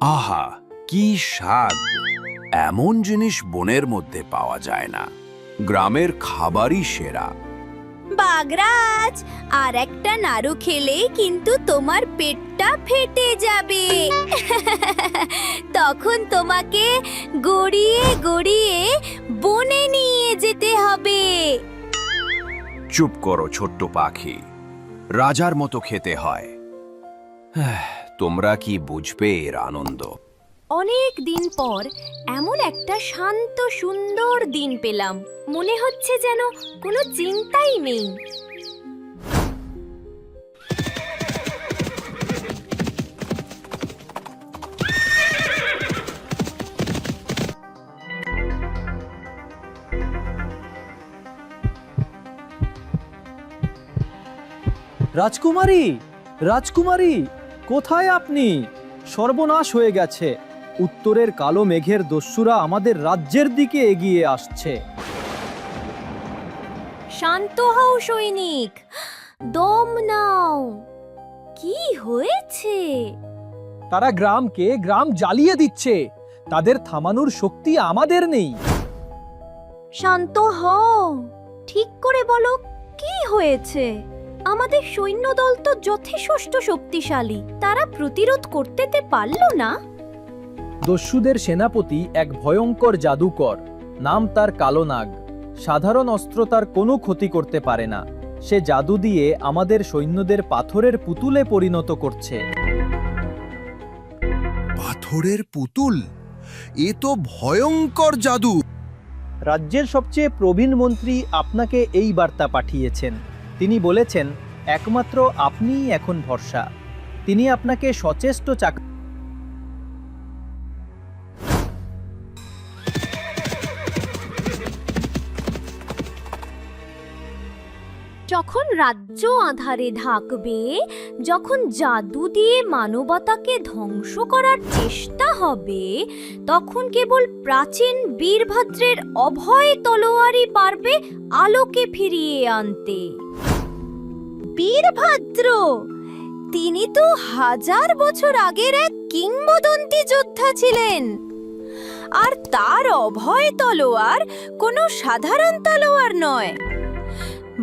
আহা কি স্বাদ। এমন জিনিস বনের মধ্যে পাওয়া যায় না। গ্রামের খাবারই সেরা। বাগরাজ আর একটা নাড়ু খেলে কিন্তু তোমার পেটটা ফেটে যাবে। তখন তোমাকে গড়িয়ে গড়িয়ে বনে নিয়ে যেতে হবে। চুপ করো ছোট্ট পাখি। রাজার মতো খেতে হয়। হ্যাঁ, তোমরা কি বুঝবে এর আনন্দ? অনেক দিন পর এমন একটা শান্ত, সুন্দর দিন পেলাম। মনে হচ্ছে যেন কোনো চিন্তাই নেই। রাজকুমারী রাজকুমারী, কোথায় আপনি? সর্বনাশ হয়ে গেছে। উত্তরের কালো মেঘের দস্যুরা আমাদের রাজ্যের দিকে এগিয়ে আসছে। শান্ত হও সৈনিক দম নাও। কি হয়েছে? তারা গ্রামকে গ্রাম জ্বালিয়ে দিচ্ছে। তাদের থামানোর শক্তি আমাদের নেই। শান্ত হও। ঠিক করে বলো কি হয়েছে? আমাদের সৈন্যদল তো যথেষ্ট শক্তিশালী। তারা প্রতিরোধ করতে তে পারল না। দস্যুদের সেনাপতি এক ভয়ঙ্কর জাদুকর। নাম তার কালো নাগ। সাধারণ অস্ত্র তার কোনো ক্ষতি করতে পারে না। সে জাদু দিয়ে আমাদের সৈন্যদের পাথরের পুতুলে পরিণত করছে। পাথরের পুতুল? এ তো ভয়ঙ্কর জাদু! রাজ্যের সবচেয়ে প্রবীণ মন্ত্রী আপনাকে এই বার্তা পাঠিয়েছেন। তিনি বলেছেন একমাত্র আপনিই এখন ভরসা। তিনি আপনাকে সচেষ্ট চাক যখন রাজ্য আধারে ঢাকবে, যখন জাদু দিয়ে মানবতাকে ধ্বংস করার চেষ্টা হবে, তখন কেবল প্রাচীন বীরভদ্রের অভয় তলোয়ারই পারবে আলোকে ফিরিয়ে আনতে। বীরভদ্র! তিনি তো হাজার বছর আগের এক কিংবদন্তি যোদ্ধা ছিলেন। আর তার অভয় তলোয়ার কোনো সাধারণ তলোয়ার নয়।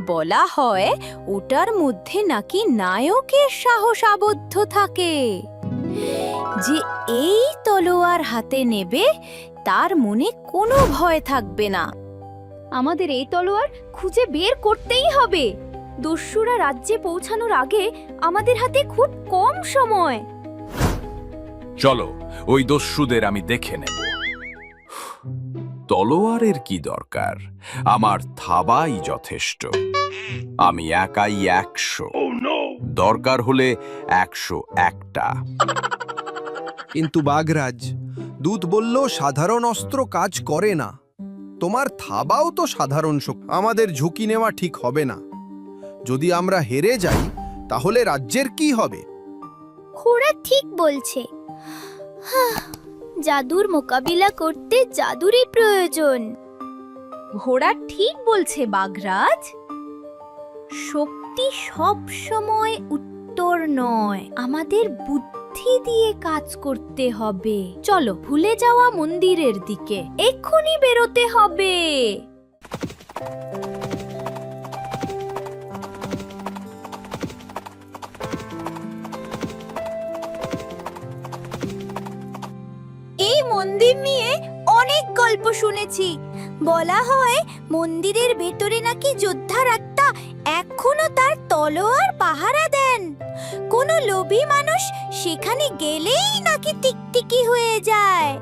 বলা হয় ওটার মধ্যে নাকি নায়কের সাহস আবদ্ধ থাকে। যে এই তলোয়ার হাতে নেবে, তার মনে কোনো ভয় থাকবে না। আমাদের এই তলোয়ার খুঁজে বের করতেই হবে। দস্যুরা রাজ্যে পৌঁছানোর আগে আমাদের হাতে খুব কম সময়। চলো, ওই দস্যুদের আমি দেখে নেব। তলোয়ারের কি দরকার? আমার থাবাই যথেষ্ট। আমি একাই একশো। দরকার হলে একশো একটা। কিন্তু বাঘরাজ দূত বলল সাধারণ অস্ত্র কাজ করে না। তোমার থাবাও তো সাধারণ শক্তি। আমাদের ঝুঁকি নেওয়া ঠিক হবে না। যদি আমরা হেরে যাই তাহলে রাজ্যের কি হবে? খোড়া ঠিক বলছে। জাদুর মোকাবিলা করতে জাদুরই প্রয়োজন। ঘোড়া ঠিক বলছে বাগরাজ? শক্তি সব সময় উত্তর নয়। আমাদের বুদ্ধি দিয়ে কাজ করতে হবে। চলো, ভুলে যাওয়া মন্দিরের দিকে। এক্ষুনি বেরোতে হবে। এই মন্দির নিয়ে অনেক গল্প শুনেছি। বলা হয় মন্দিরের ভেতরে নাকি যোদ্ধার এখনও তার তলোয়ার পাহারা দেন। কোনো লোভী মানুষ সেখানে গেলেই নাকি টিকটিকি হয়ে যায়।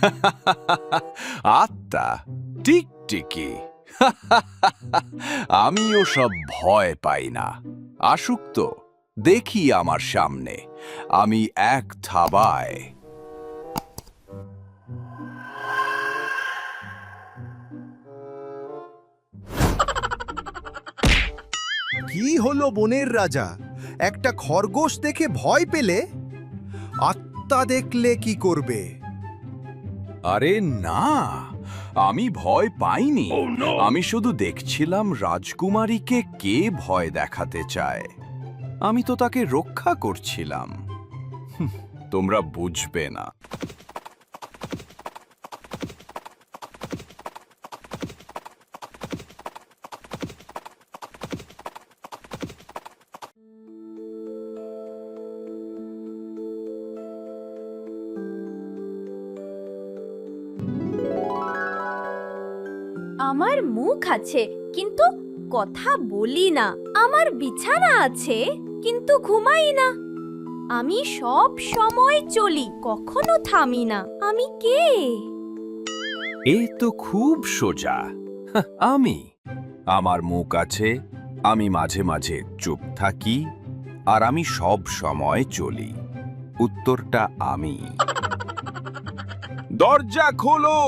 আত্মা, টিকটিকি। আমিও সব ভয় পাই না। আসুক তো, দেখি আমার সামনে। আমি এক থাবায়। হলো বনের রাজা। একটা খরগোশ দেখে ভয় পেলে আত্মা দেখলে কি করবে? আরে না আমি ভয় পাইনি। আমি শুধু দেখছিলাম রাজকুমারীকে কে ভয় দেখাতে চায়। আমি তো তাকে রক্ষা করছিলাম। তোমরা বুঝবে না। আমার মুখ আছে, কিন্তু কথা বলি না। আমার বিছানা আছে, কিন্তু ঘুমাই না। আমি সব সময় চলি, কখনো থামি না। আমি কে? এ তো খুব সোজা। আমি। আমার মুখ আছে, আমি মাঝে মাঝে চুপ থাকি, আর আমি সব সময় চলি। উত্তরটা আমি। দরজা খোলো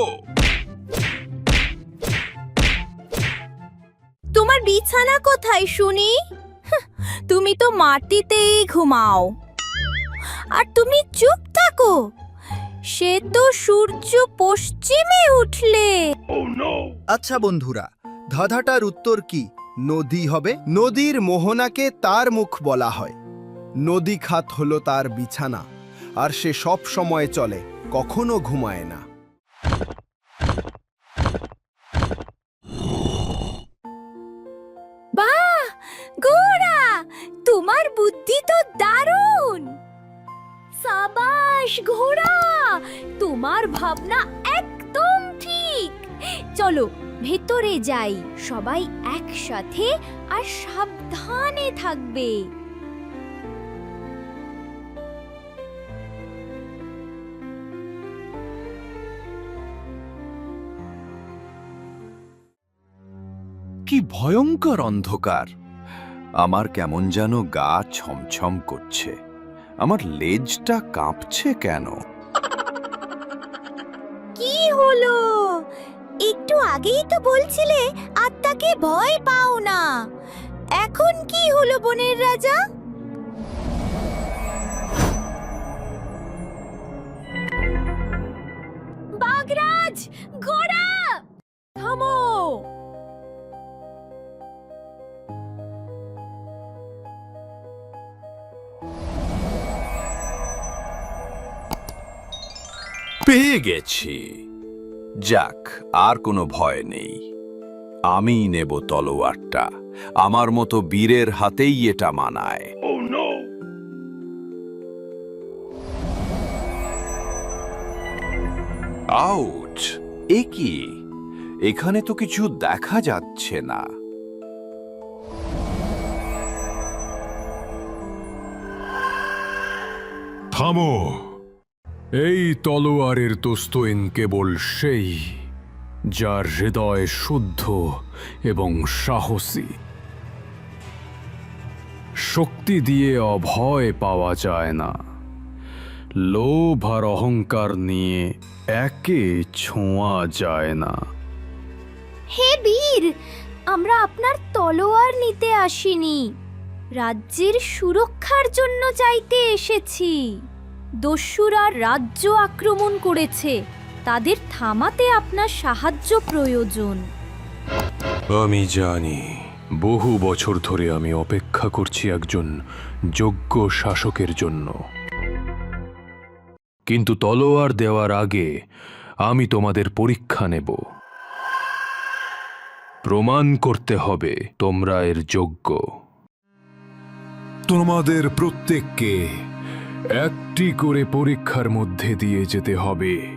তোমার বিছানা কোথায় শুনি? তুমি তো মাটিতেই ঘুমাও। আর তুমি চুপ থাকো। সে তো সূর্য পশ্চিমে উঠলে। আচ্ছা বন্ধুরা ধাঁধাটার উত্তর কি? নদী হবে। নদীর মোহনাকে তার মুখ বলা হয়। নদী খাত হলো তার বিছানা। আর সে সব সময় চলে কখনো ঘুমায় না। সাবাস ঘোড়া। তোমার ভাবনা একদম ঠিক। চলো, ভেতরে যাই। সবাই একসাথে আর সাবধানে থাকবে। কি ভয়ঙ্কর অন্ধকার। আমার কেমন যেন গা ছমছম করছে। আমার লেজটা কাঁপছে কেন? কি হলো? একটু আগেই তো বলছিলে আত্মাকে ভয় পাও না। এখন কি হলো বনের রাজা? বাগরাজ ঘোড়া থামো! পেয়ে গেছি। যাক আর কোনো ভয় নেই। আমি নেব তলোয়ারটা। আমার মতো বীরের হাতেই এটা মানায়। আউট এ কি? এখানে তো কিছু দেখা যাচ্ছে না। থামো! এই তলোয়ারের তোস্তইন কেবল সেই, যার হৃদয় শুদ্ধ এবং সাহসী। শক্তি দিয়ে অভয় পাওয়া যায় না। লোভ আর অহংকার নিয়ে একে ছোঁয়া যায় না। হে বীর, আমরা আপনার তলোয়ার নিতে আসিনি। রাজ্যের সুরক্ষার জন্য চাইতে এসেছি। দস্যুরা রাজ্য আক্রমণ করেছে। তাদের থামাতে আপনার সাহায্য প্রয়োজন। আমি জানি বহু বছর ধরে আমি অপেক্ষা করছি একজন যোগ্য শাসকের জন্য। কিন্তু তলোয়ার দেওয়ার আগে আমি তোমাদের পরীক্ষা নেব। প্রমাণ করতে হবে তোমরা এর যোগ্য। তোমাদের প্রত্যেককে একটি করে পরীক্ষার মধ্যে দিয়ে যেতে হবে।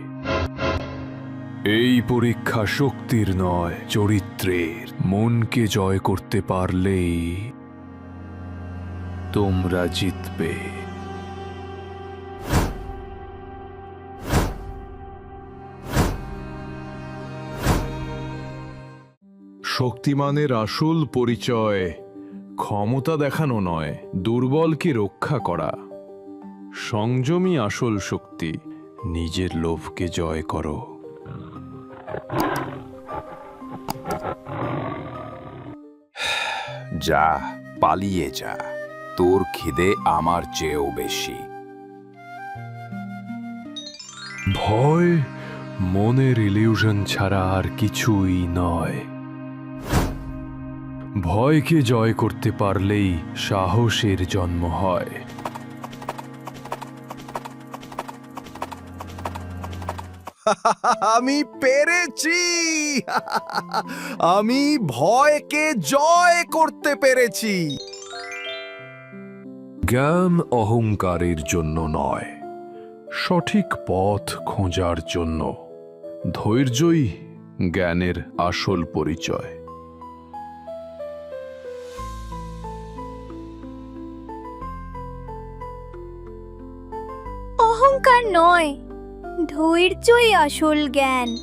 এই পরীক্ষা শক্তির নয়, চরিত্রের। মনকে জয় করতে পারলেই তোমরা জিতবে। শক্তিমানের আসল পরিচয় ক্ষমতা দেখানো নয়, দুর্বলকে রক্ষা করা। সংযমী আসল শক্তি নিজের লোভকে জয় করো। যা পালিয়ে যা। তোর খিদে আমার চেয়েও বেশি। ভয় মনের ইলিউশন ছাড়া আর কিছুই নয়। ভয়কে জয় করতে পারলেই সাহসের জন্ম হয়। আমি পেরেছি। আমি ভয়কে জয় করতে পেরেছি। জ্ঞান অহংকারের জন্য নয় সঠিক পথ খোঁজার জন্য। ধৈর্যই জ্ঞানের আসল পরিচয়। অহংকার নয় ধৈর্যই আসল জ্ঞান।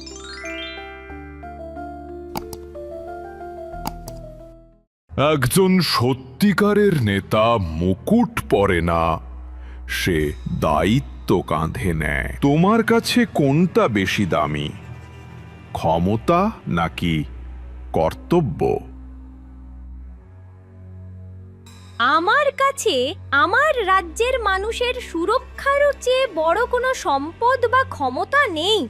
একজন সত্যিকারের নেতা মুকুট পরে না, সে দায়িত্ব কাঁধে নেয়। তোমার কাছে কোনটা বেশি দামি? ক্ষমতা নাকি কর্তব্য? আমার কাছে আমার রাজ্যের মানুষের সুরক্ষারও চেয়ে বড় কোনো সম্পদ বা ক্ষমতা নেই।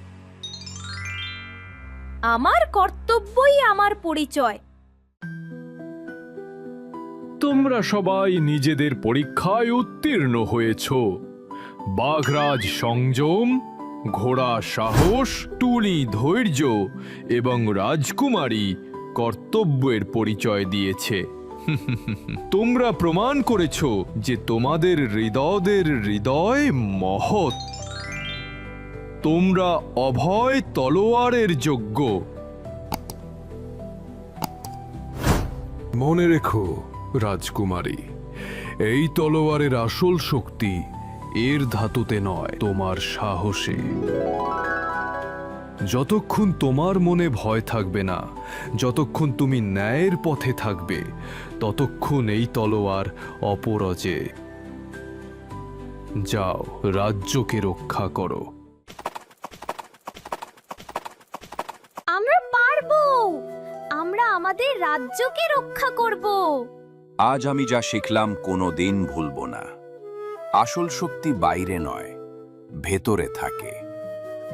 আমার কর্তব্যই আমার পরিচয়। তোমরা সবাই নিজেদের পরীক্ষায় উত্তীর্ণ হয়েছ। বাঘরাজ সংযম, ঘোড়া সাহস টুনি ধৈর্য এবং রাজকুমারী কর্তব্যের পরিচয় দিয়েছে। তোমরা প্রমাণ করেছ যে তোমাদের হৃদয়দের হৃদয় মহৎ। তোমরা অভয় তলোয়ারের যোগ্য। মনে রেখো, রাজকুমারী, এই তলোয়ারের আসল শক্তি এর ধাতুতে নয়, তোমার সাহসে। যতক্ষণ তোমার মনে ভয় থাকবে না যতক্ষণ তুমি ন্যায়ের পথে থাকবে ততক্ষণ এই তলোয়ার অপরজে। যাও রাজ্যকে রক্ষা করো। আমরা পারব। আমরা আমাদের রাজ্যকে রক্ষা করব। আজ আমি যা শিখলাম কোনো দিন ভুলব না। আসল শক্তি বাইরে নয় ভেতরে থাকে।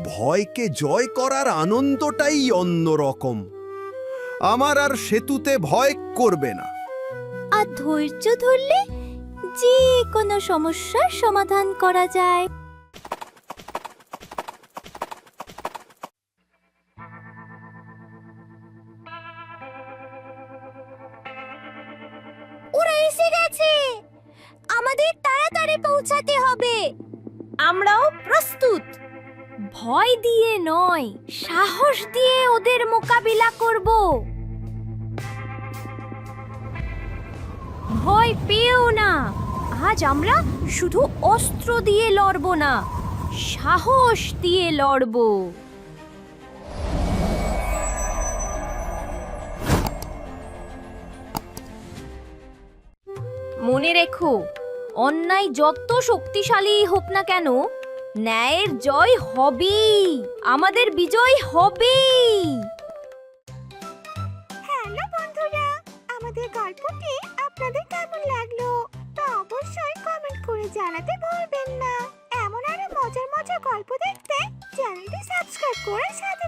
ভয়কে জয় করার আনন্দটাই অন্যরকম। আমার আর সেতুতে ভয় করবে না। আর ধৈর্য ধরলে যে কোনো সমস্যার সমাধান করা যায়। গেছে। আমাদের তাড়াতাড়ি পৌঁছাতে হবে। আমরাও প্রস্তুত। ভয় দিয়ে নয়, সাহস দিয়ে ওদের মোকাবিলা করব। ভয় পেও না। আজ আমরা শুধু অস্ত্র দিয়ে লড়ব না, সাহস দিয়ে লড়ব। মনে রেখো, অন্যায় যত শক্তিশালী হোক না কেন ন্যায়ের জয় হবেই। আমাদের বিজয় হবেই। হ্যালো বন্ধুরা, আমাদের গল্পটি আপনাদের কেমন লাগল তা অবশ্যই কমেন্ট করে জানাতে ভুলবেন না। এমন আরও মজার মজার গল্প দেখতে চ্যানেলটি সাবস্ক্রাইব করে সাথে